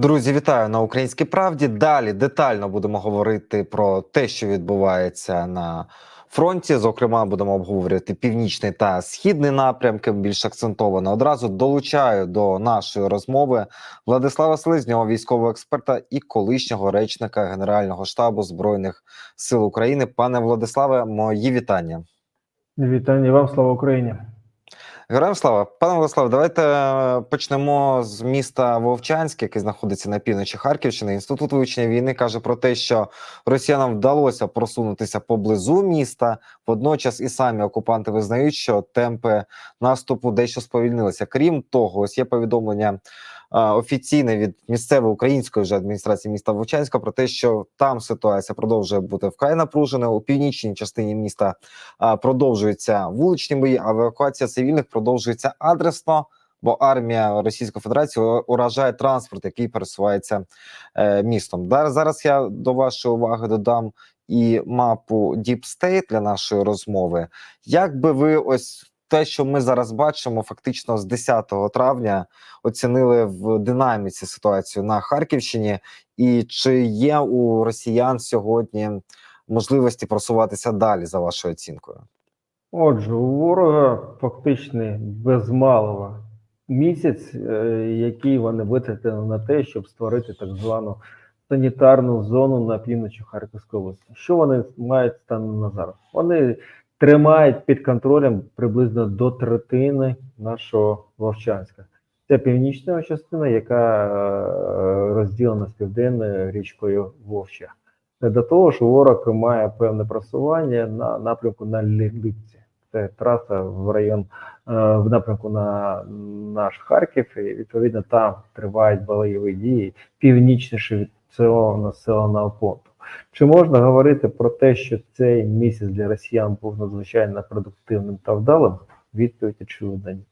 Друзі, вітаю на українській правді. Далі детально будемо говорити про те, що відбувається на фронті. Зокрема, будемо обговорювати північний та східний напрямки. Більш акцентовано одразу долучаю до нашої розмови Владислава Слизнього, військового експерта і колишнього речника Генерального штабу збройних сил України. Пане Владиславе, мої вітання. Вітання вам, слава Україні. Героям слава, пане Владислав, давайте е, почнемо з міста Вовчанськ, яке знаходиться на півночі Харківщини. Інститут вивчення війни каже про те, що росіянам вдалося просунутися поблизу міста. Водночас і самі окупанти визнають, що темпи наступу дещо сповільнилися. Крім того, ось є повідомлення офіційне від місцевої української вже адміністрації міста Вовчанська про те, що там ситуація продовжує бути вкрай напруженою. У північній частині міста продовжуються вуличні бої, а евакуація цивільних продовжується адресно, бо армія Російської Федерації уражає транспорт, який пересувається е, містом. Дар- Зараз я до вашої уваги додам і мапу Deep State для нашої розмови. Як би ви ось те, що ми зараз бачимо, фактично з 10 травня оцінили в динаміці ситуацію на Харківщині, і чи є у росіян сьогодні можливості просуватися далі за вашою оцінкою? Отже, у ворога фактично без малого місяць, е, який вони витратили на те, щоб створити так звану санітарну зону на півночі Харківської області. Що вони мають станом на зараз? Вони тримають під контролем приблизно до третини нашого Вовчанська. Це північна частина, яка е, розділена з південною річкою Вовча. До того ж, ворог має певне просування на напрямку на Липці. Це траса в район е, в напрямку на наш Харків. І відповідно там тривають бойові дії північніше від цього населеного пункту. Чи можна говорити про те, що цей місяць для росіян був надзвичайно продуктивним та вдалим? Відповідь очевидно ні.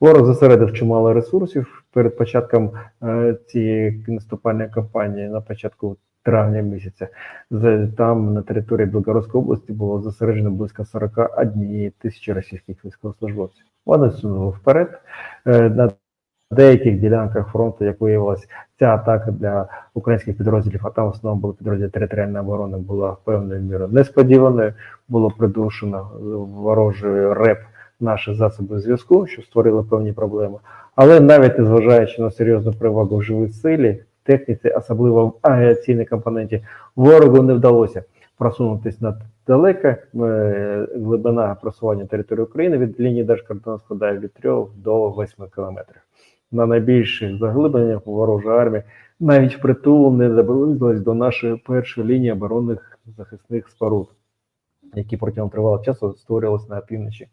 Ворог зосередив чимало ресурсів перед початком е, цієї наступальної кампанії на початку травня місяця. Там на території Білгородської області було зосереджено близько 41 тисячі російських військовослужбовців. Вони сунули вперед. Е, На деяких ділянках фронту, як виявилось, ця атака для українських підрозділів, а там в основному були підрозділи територіальної оборони, була певною мірою несподіваною. Було придушено ворожою РЕП наші засоби зв'язку, що створило певні проблеми. Але навіть незважаючи на серйозну перевагу в живій силі, техніці, особливо в авіаційній компоненті, ворогу не вдалося просунутися надалеко. Е, Глибина просування території України від лінії держкордону складає від 3 до 8 кілометрів. На найбільших заглибленнях ворожа армія навіть впритул не наблизилась до нашої першої лінії оборонних захисних споруд, які протягом тривалого часу створювалися на півночі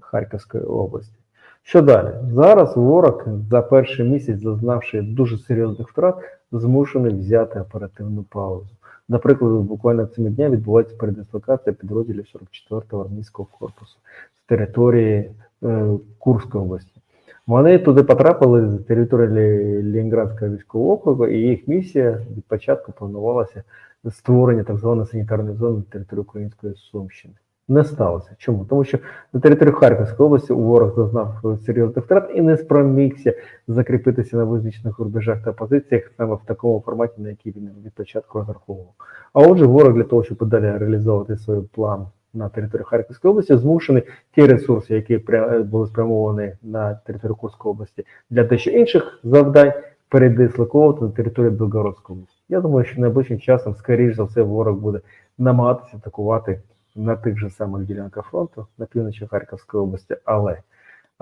Харківської області. Що далі? Зараз ворог за перший місяць, зазнавши дуже серйозних втрат, змушений взяти оперативну паузу. Наприклад, буквально цими днями відбувається передислокація підрозділів 44-го армійського корпусу з території е, Курської області. Вони туди потрапили з території Лі- Ленінградського військового округу, і їх місія від початку планувалася створення так званої санітарної зони на території Української Сумщини. Не сталося. Чому? Тому що на території Харківської області ворог зазнав серйозних втрат і не спромігся закріпитися на визначених рубежах та позиціях саме в такому форматі, на який він від початку розраховував. А отже, ворог для того, щоб далі реалізовувати свій план на території Харківської області, змушені ті ресурси, які пря- були спрямовані на територію Курської області для дещо інших завдань, передислоковувати на територію Білгородської області. Я думаю, що найближчим часом, скоріш за все, ворог буде намагатися атакувати на тих же самих ділянках фронту на півночі Харківської області, але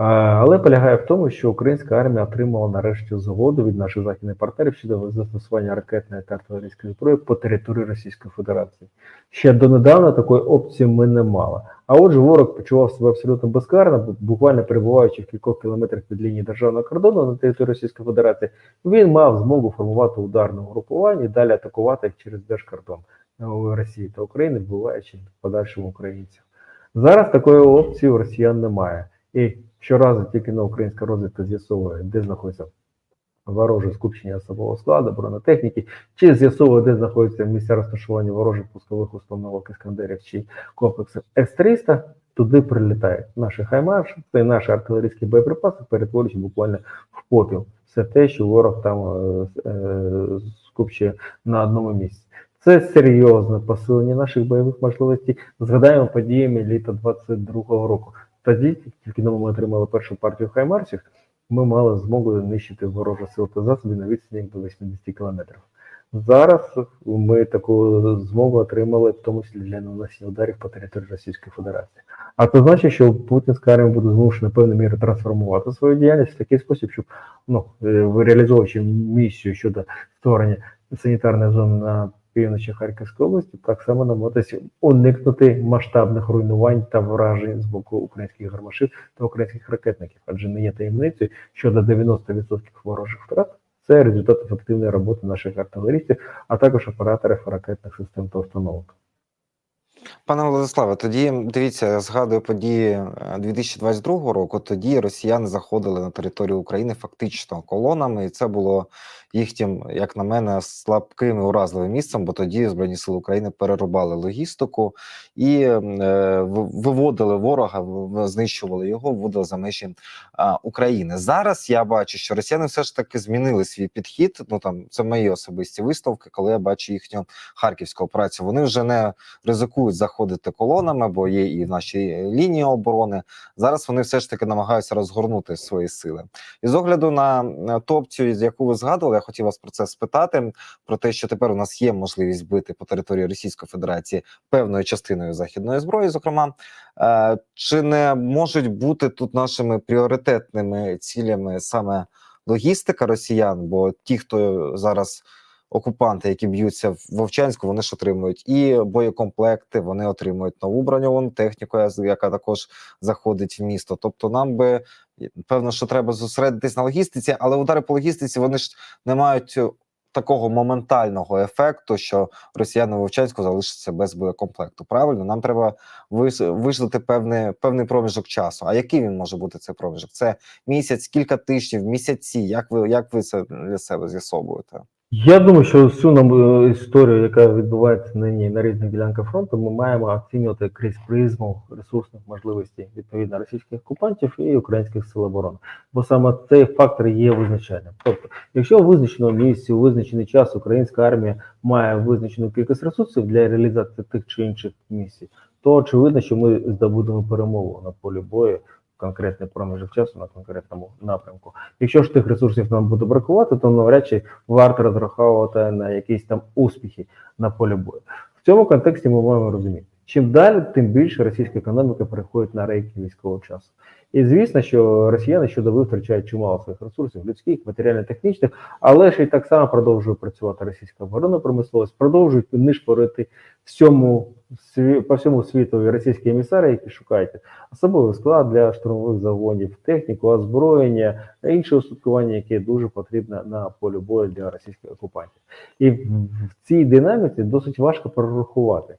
але полягає в тому, що українська армія отримала нарешті згоду від наших західних партнерів щодо застосування ракетної та артилерійської зброї по території Російської Федерації. Ще донедавна такої опції ми не мали. А отже, ворог почував себе абсолютно безкарно, буквально перебуваючи в кількох кілометрах від лінії державного кордону на території Російської Федерації, він мав змогу формувати ударне угрупування і далі атакувати їх через держкордон е, Росії та України, вбиваючи в подальшому українців. Зараз такої опції у росіян немає. І щоразу тільки на українська розвідка з'ясовує, де знаходиться вороже скупчення особового складу, бронетехніки, чи з'ясовує, де знаходиться місця розташування ворожих пускових установок іскандерів чи комплексів С-300, туди прилітають наші хаймарші, це наші артилерійські боєприпаси, перетворюючи буквально в попіл все те, що ворог там е, е, скупчує на одному місці. Це серйозне посилення наших бойових можливостей. Згадаємо подіями літа 22-го року. Тоді, тільки но ми отримали першу партію хаймарсів, ми мали змогу нищити ворожі сили та засоби на відстані до 80 кілометрів. Зараз ми таку змогу отримали, в тому числі для нанесення ударів по території Російської Федерації. А це значить, що путінська армія буде змушена певною мірою трансформувати свою діяльність в такий спосіб, щоб ну, е, реалізовуючи місію щодо створення санітарної зони на півночі Харківської області, так само намагатися уникнути масштабних руйнувань та вражень з боку українських гармашів та українських ракетників, адже не є таємницею, що до 90% ворожих втрат це результат ефективної роботи наших артилерістів, а також операторів ракетних систем та установок. Пане Владиславе, тоді дивіться, я згадую події е, 2022 року. Тоді росіяни заходили на територію України фактично колонами, і це було їхнім, як на мене, слабким і уразливим місцем, бо тоді Збройні сили України перерубали логістику і е, виводили ворога, знищували його, вводили за межі а, України. Зараз я бачу, що росіяни все ж таки змінили свій підхід. Ну там це мої особисті виставки, коли я бачу їхню харківську операцію. Вони вже не ризикують заходити колонами, бо є і наші лінії оборони. Зараз вони все ж таки намагаються розгорнути свої сили. І з огляду на ту опцію, яку ви згадували, я хотів вас про це спитати: про те, що тепер у нас є можливість бити по території Російської Федерації певною частиною західної зброї, зокрема. Е, Чи не можуть бути тут нашими пріоритетними цілями саме логістика росіян? Бо ті, хто зараз окупанти, які б'ються в Вовчанську, вони ж отримують і боєкомплекти, вони отримують нову броньовану техніку, яка також заходить в місто. Тобто, нам би певно, що треба зосередитись на логістиці, але удари по логістиці вони ж не мають е, такого моментального ефекту, що росіяни Вовчанську залишаться без боєкомплекту. Правильно, нам треба виждати певний, певний проміжок часу. А який він може бути цей проміжок? Це місяць, кілька тижнів, місяці. Як ви як ви це для себе з'ясовуєте? Я думаю, що всю нам е, історію, яка відбувається нині на різних ділянках фронту, ми маємо оцінювати крізь призму ресурсних можливостей відповідно російських окупантів і українських сил оборони. Бо саме цей фактор є визначальним. Тобто, якщо місці, у визначений час українська армія має визначену кількість ресурсів для реалізації тих чи інших місій, то очевидно, що ми здобудемо перемогу на полі бою конкретний проміжок часу на конкретному напрямку. Якщо ж тих ресурсів нам буде бракувати, то навряд чи варто розраховувати на якісь там успіхи на полі бою. В цьому контексті ми маємо розуміти, чим далі, тим більше російська економіка переходить на рейки військового часу. І звісно, що росіяни щодоби втрачають чимало своїх ресурсів, людських, матеріально-технічних, але ж і так само продовжує працювати російська оборонна промисловість, продовжують нишпорити всьому по всьому світу російські емісари, які шукають особливий склад для штурмових загонів, техніку, озброєння та інше устаткування, яке дуже потрібне на полі бою для російських окупантів. І в цій динаміці досить важко прорахувати,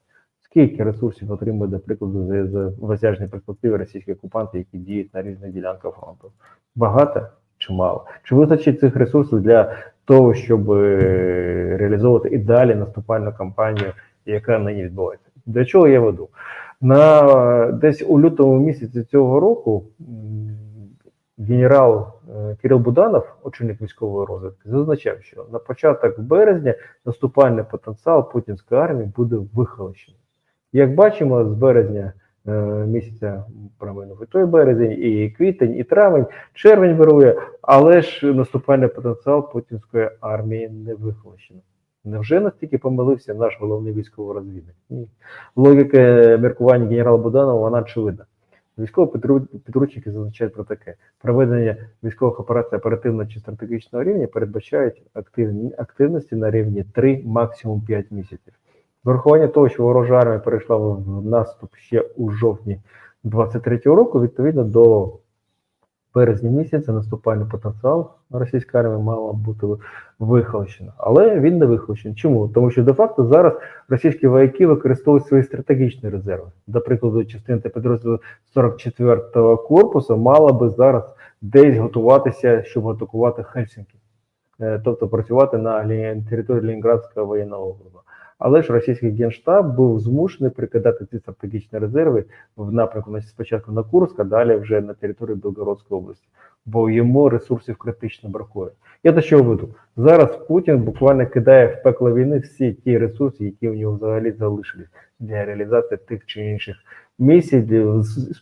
скільки ресурсів отримує, до прикладу, за, за в осяжній російські окупанти, які діють на різних ділянках фронту. Багато чи мало? Чи вистачить цих ресурсів для того, щоб е, реалізовувати і далі наступальну кампанію, яка нині відбувається? До чого я веду? На десь у лютому місяці цього року генерал е, Кирил Буданов, очільник військової розвідки, зазначав, що на початок березня наступальний потенціал путінської армії буде вихолощений. Як бачимо, з березня е, місяця проминув і той березень, і квітень, і травень, червень вирує, але ж наступальний потенціал путінської армії не вихолощений. Невже настільки помилився наш головний військовий розвідник? Ні. Логіка міркування генерала Буданова вона очевидна. Військові підручники зазначають про таке: проведення військових операцій оперативно чи стратегічного рівня передбачають активні активності на рівні 3, максимум 5 місяців. З урахування того, що ворожа армія перейшла в наступ ще у жовтні 23-го року, відповідно до березня місяця наступальний потенціал російської армії мала бути вихолощено. Але він не вихолощений. Чому? Тому що де-факто зараз російські вояки використовують свої стратегічні резерви. До прикладу, частина та підрозділу 44-го корпусу мала би зараз десь готуватися, щоб атакувати Хельсінки, Е, тобто працювати на території Ленінградського воєнного округу. Але ж російський генштаб був змушений прикидати ці стратегічні резерви в напрямку на- спочатку на Курськ, а далі вже на території Білгородської області. бо йому ресурсів критично бракує. Я до чого веду? Зараз Путін буквально кидає в пекло війни всі ті ресурси, які в нього взагалі залишились для реалізації тих чи інших місій,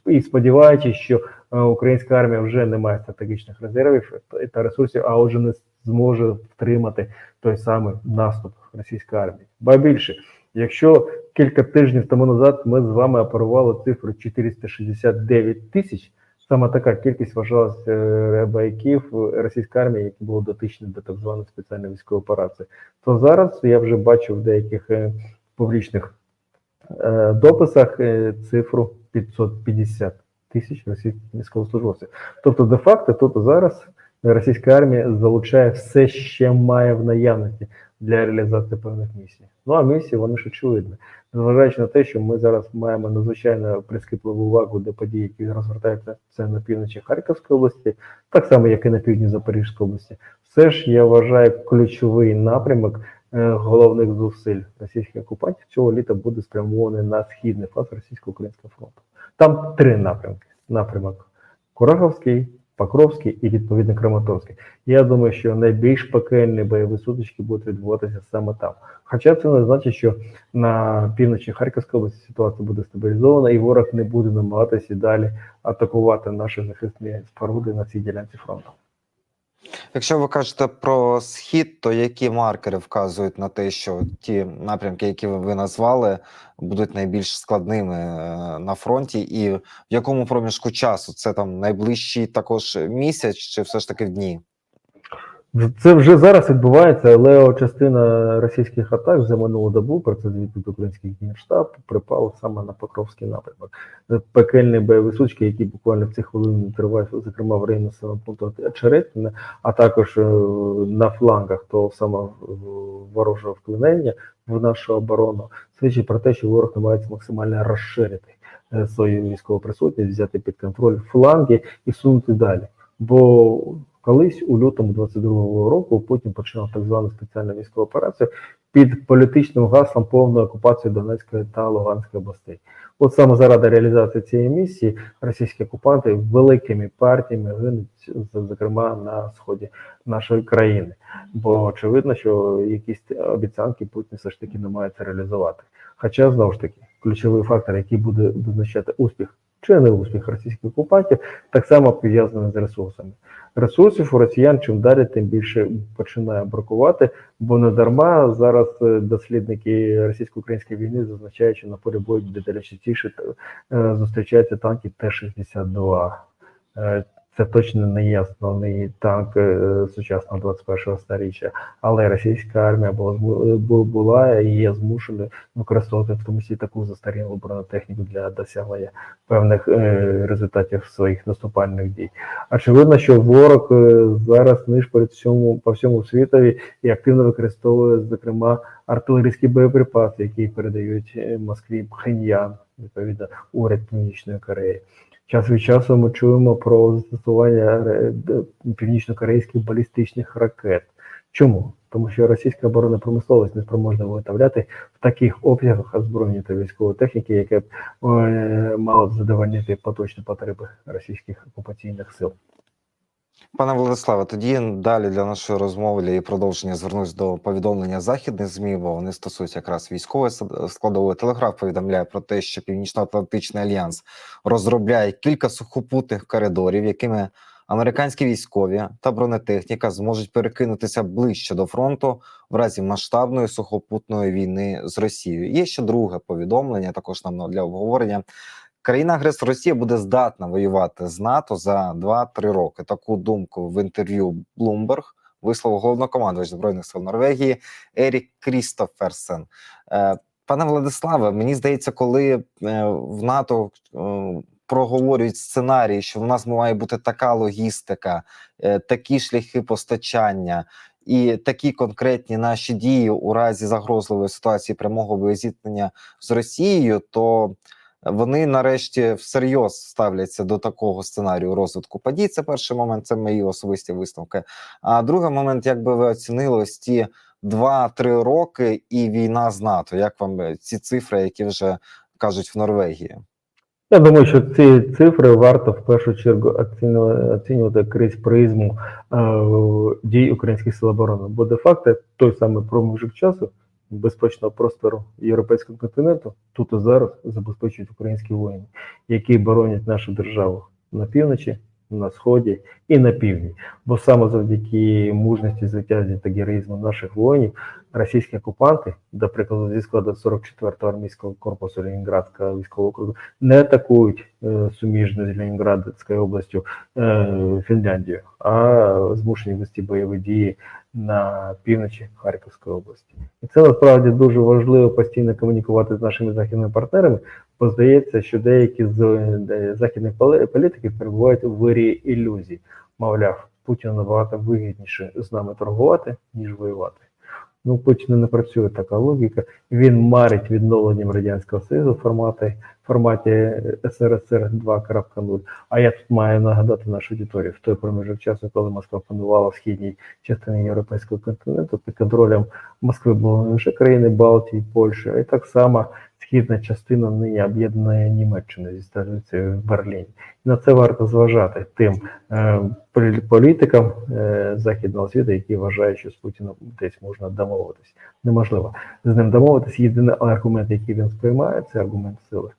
і сподіваючись, що е, українська армія вже не має стратегічних резервів та- та ресурсів, а отже не зможе втримати той самий наступ російської армії. Ба більше, якщо кілька тижнів тому назад ми з вами оперували цифру 469 тисяч, саме така кількість вважалася е, бойовиків російської армії, які були дотичні до так званої спеціальної військової операції, то зараз я вже бачу в деяких е, публічних е, дописах е, цифру 550 тисяч російських військовослужбовців. Тобто, де-факто, тут зараз російська армія залучає все, що має в наявності для реалізації певних місій. Ну а місії вони ж очевидні. Незважаючи на те, що ми зараз маємо надзвичайно прискіпливу увагу до подій, які розгортаються це на півночі Харківської області, так само, як і на півдні Запорізької області. Все ж я вважаю ключовий напрямок е, головних зусиль російських окупантів цього літа буде спрямований на східний фаз російсько-українського фронту. Там три напрямки: напрямок Кураховський, Покровський і відповідно Краматорський. Я думаю, що найбільш пекельні бойові сутички будуть відбуватися саме там. Хоча це не значить, що на півночі Харківської області ситуація буде стабілізована, і ворог не буде намагатися далі атакувати наші захисні споруди на цій ділянці фронту. Якщо ви кажете про схід, то які маркери вказують на те, що ті напрямки, які ви назвали, будуть найбільш складними е, на фронті, і в якому проміжку часу? Це там найближчий також місяць, чи все ж таки в дні? Це вже зараз відбувається, але частина російських атак за минулу добу, про це звітить український генштаб, припав саме на Покровський напрямок. Пекельні бойові сучки, які буквально в ці хвилини тривають, зокрема в районі населеного пункту Черетина, а також е, на флангах того самого е, ворожого вклинення в нашу оборону, свідчить про те, що ворог намагається максимально розширити е, свою військову присутність, взяти під контроль фланги і сунути далі. Бо колись у лютому 22-го року Путін починав так звану спеціальну військову операцію під політичним гаслом повної окупації Донецької та Луганської областей. От саме заради реалізації цієї місії російські окупанти великими партіями гинуть, зокрема на сході нашої країни. Бо очевидно, що якісь обіцянки Путін все ж таки намагається реалізувати. Хоча знову ж таки ключовий фактор, який буде визначати успіх чи не успіх російських окупантів, так само пов'язаний з ресурсами. Ресурсів у росіян чим далі, тим більше починає бракувати, бо не дарма зараз е, дослідники російсько-української війни зазначають, що на полі бою буде частіше е, зустрічаються танки Т-62. Е, Це точно не є основний танк е, сучасного 21-го сторіччя, але російська армія була була і є змушеною використовувати в тому числі таку застарілу бронетехніку для досягнення певних е, результатів своїх наступальних дій. Очевидно, що ворог е, зараз нишпорить всьому по всьому світові і активно використовує, зокрема, артилерійські боєприпаси, які передають е, Москві Пхеньян, відповідно, уряд Північної Кореї. Час від часу ми чуємо про застосування е, північно-корейських балістичних ракет. Чому? Тому що російська оборонна промисловість не спроможна виготовляти в таких обсягах озброєння та військової техніки, яке е, мало задовольнити поточні потреби російських окупаційних сил. Пане Владиславе, тоді далі для нашої розмови її продовження звернусь до повідомлення західних змі, бо вони стосуються якраз військової складової. Телеграф повідомляє про те, що Північно-Атлантичний альянс розробляє кілька сухопутних коридорів, якими американські військові та бронетехніка зможуть перекинутися ближче до фронту в разі масштабної сухопутної війни з Росією. Є ще друге повідомлення, також нам для обговорення. Країна-агресор Росія буде здатна воювати з НАТО за 2-3 роки. Таку думку в інтерв'ю Bloomberg висловив головнокомандувач збройних сил Норвегії Ерік Крістоферсен. Е, Пане Владиславе, мені здається, коли е, в НАТО е, проговорюють сценарії, що в нас має бути така логістика, такі шляхи постачання. І такі конкретні наші дії у разі загрозливої ситуації прямого боєзіткнення з Росією, то вони нарешті всерйоз ставляться до такого сценарію розвитку подій. Це перший момент, це мої особисті висновки. А другий момент, як би ви оцінили ось ці 2-3 роки і війна з НАТО. Як вам е, ці цифри, які вже кажуть в Норвегії? Я думаю, що ці цифри варто в першу чергу оцінювати, крізь призму е, дій українських сил оборони. Бо де-факто той самий проміжок часу безпечного простору європейського континенту тут і зараз забезпечують українські воїни, які боронять нашу державу на півночі, на сході і на півдні. Бо саме завдяки мужності, звитязі та героїзму наших воїнів російські окупанти, до прикладу, зі складу 44-го армійського корпусу Ленінградського військового округу, не атакують е, суміжну з Ленінградською областю е, Фінляндію, а змушені вести бойові дії на півночі Харківської області. І це насправді дуже важливо постійно комунікувати з нашими західними партнерами, бо здається, що деякі з е, західних політиків перебувають у вирі ілюзій. Мовляв, Путіну набагато вигідніше з нами торгувати, ніж воювати. Ну, Путіну не працює така логіка. Він марить відновленням Радянського Союзу в форматі, СРСР 2.0. А я тут маю нагадати нашу аудиторію в той проміжок часу, коли Москва панувала в східній частині європейського континенту, під контролем Москви були не лише країни Балтії, Польща, й так само східна частина нині об'єднаної Німеччини зі столицею в Берліні. І на це варто зважати тим е, політикам е, західного світу, які вважають, що з Путіном десь можна домовитись. Неможливо з ним домовитись. Єдиний аргумент, який він сприймає, це аргумент сили.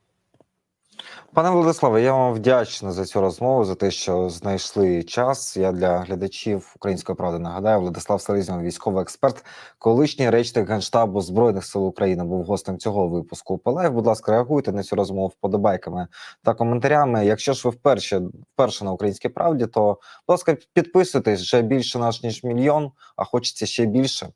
Пане Владиславе, я вам вдячний за цю розмову, за те, що знайшли час. Я для глядачів української правди нагадаю, Владислав Селезньов, військовий експерт, колишній речник генштабу збройних сил України, був гостем цього випуску. Палаєв, будь ласка, реагуйте на цю розмову вподобайками та коментарями. Якщо ж ви вперше вперше на українській правді, то будь ласка, підписуйтесь вже більше наш ніж мільйон, а хочеться ще більше.